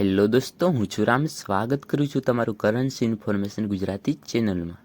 Hello દોસ્તો, હું છું રામ. સ્વાગત કરું છું તમારું કરન્સી ઇન્ફોર્મેશન ગુજરાતી ચેનલમાં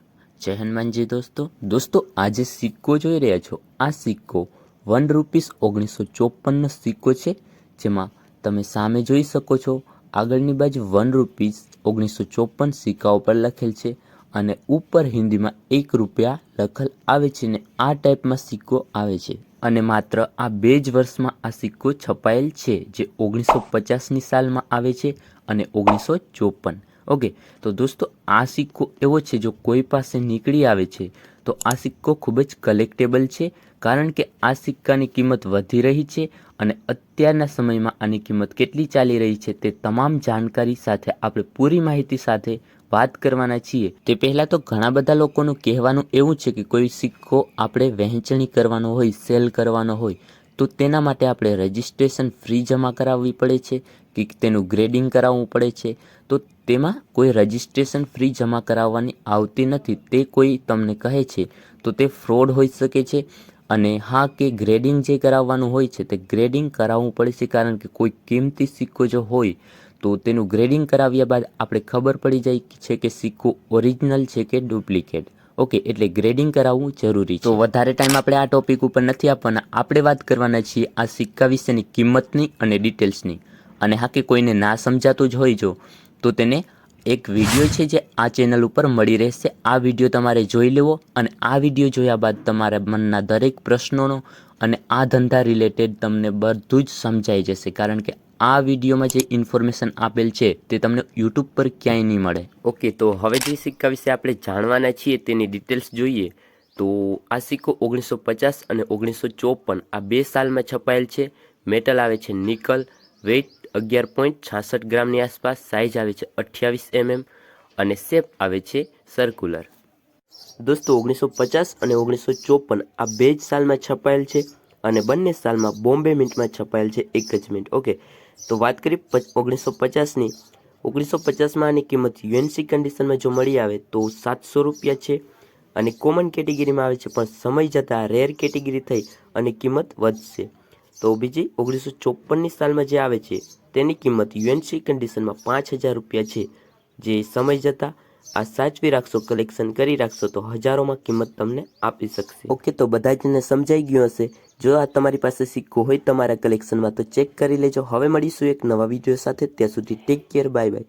જય હનુમાનજી દોસ્તો. દોસ્તો, આજે સિક્કો જોઈ રહ્યા છો. આ સિક્કો વન રૂપીસ ઓગણીસો ચોપનનો સિક્કો છે, જેમાં તમે સામે જોઈ શકો છો, આગળની બાજુ વન રૂપીસ ઓગણીસો ચોપન સિક્કા ઉપર લખેલ છે અને ઉપર હિન્દીમાં એક રૂપિયા લખેલ આવે છે ને આ ટાઈપમાં સિક્કો આવે છે. અને માત્ર આ બે જ વર્ષમાં આ સિક્કો છપાયેલ છે, જે ઓગણીસો પચાસની સાલમાં આવે છે અને ઓગણીસો ચોપન. ઓકે, તો દોસ્તો, આ સિક્કો એવો છે, જો કોઈ પાસે નીકળી આવે છે, તો આ સિક્કો ખૂબ જ કલેક્ટેબલ છે, કારણ કે આ સિક્કાની કિંમત વધી રહી છે અને અત્યારના સમયમાં આની કિંમત કેટલી ચાલી રહી છે તે તમામ જાણકારી સાથે, આપણે પૂરી માહિતી સાથે વાત કરવાના છીએ, તે પહેલાં તો ઘણા બધા લોકોનું કહેવાનું એવું છે કે કોઈ સિક્કો આપણે વહેંચણી કરવાનો હોય, સેલ કરવાનો હોય, તો તેના માટે આપણે રજિસ્ટ્રેશન ફ્રી જમા કરાવવી પડે છે કે તેનું ગ્રેડિંગ કરાવવું પડે છે. તો તેમાં કોઈ રજિસ્ટ્રેશન ફ્રી જમા કરાવવાની આવતી નથી, તે કોઈ તમને કહે છે, તો તે ફ્રોડ હોઈ શકે છે. અને હા કે ગ્રેડિંગ જે કરાવવાનું હોય છે, તે ગ્રેડિંગ કરાવવું પડે છે કારણ કે કોઈ કિંમતી સિક્કો જો હોય તો તેનું ગ્રેડિંગ કરાવ્યા બાદ આપણે ખબર પડી જાય છે કે સિક્કો ઓરિજિનલ છે કે ડુપ્લિકેટ ઓકે એટલે ગ્રેડિંગ કરાવવું જરૂરી છે. તો વધારે ટાઈમ આપણે આ ટોપિક ઉપર નથી આપવાના. આપણે વાત કરવાના છીએ આ સિક્કા વિશેની કિંમતની અને ડિટેલ્સની અને હા કે કોઈને ના સમજાતું જ હોય જો, તો તેને એક વીડિયો છે જે આ ચેનલ ઉપર મળી રહેશે. આ વીડિયો તમારે જોઈ લેવો અને આ વીડિયો જોયા બાદ તમારા મનના દરેક પ્રશ્નોનો અને આ ધંધા રિલેટેડ તમને બધું જ સમજાઈ જશે. કારણ કે આ વિડીયોમાં જે ઇન્ફોર્મેશન આપેલ છે, તે તમને યુટ્યુબ પર ક્યાંય નહીં મળે. ઓકે, તો હવે જે સિક્કા વિશે આપણે જાણવાના છીએ, તેની ડિટેલ્સ જોઈએ. તો આ સિક્કો ઓગણીસો પચાસ અને ઓગણીસો ચોપન, આ બે સાલમાં છપાયેલ છે. મેટલ આવે છે નિકલ વેઇટ અગિયાર પોઈન્ટ છાસઠ ગ્રામની આસપાસ સાઇઝ આવે છે અઠ્યાવીસ એમએમ અને શેપ આવે છે સર્ક્યુલર દોસ્તો, ઓગણીસો પચાસ અને ઓગણીસો ચોપન, આ બે જ સાલમાં છપાયેલ છે. અને બંને સાલમાં બોમ્બે મિન્ટમાં છપાયેલ છે એક જ મિનિટ. ઓકે, તો વાત કરીએ ઓગણીસો પચાસની. ઓગણીસો પચાસમાં આની કિંમત યુએનસી કન્ડિશનમાં જો મળી આવે તો સાતસો રૂપિયા છે અને કોમન કેટેગરીમાં આવે છે, પણ સમય જતાં રેર કેટેગરી થઈ અને કિંમત વધશે. તો બીજી ઓગણીસો ચોપનની સાલમાં જે આવે છે તેની કિંમત યુએનસી કન્ડિશનમાં પાંચ હજાર રૂપિયા છે. જે સમય જતાં આ સાચવી રાખશો કલેક્શન કરી રાખશો તો હજારોમાં કિંમત તમને આપી શકશે. ઓકે, તો બધા જને સમજાઈ ગયું હશે. જો આ તમારી પાસે સિક્કો હોય તમારા કલેક્શનમાં તો ચેક કરી લેજો. હવે મળીશું એક નવા વીડિયો સાથે. ત્યાં સુધી ટેક કેર બાય બાય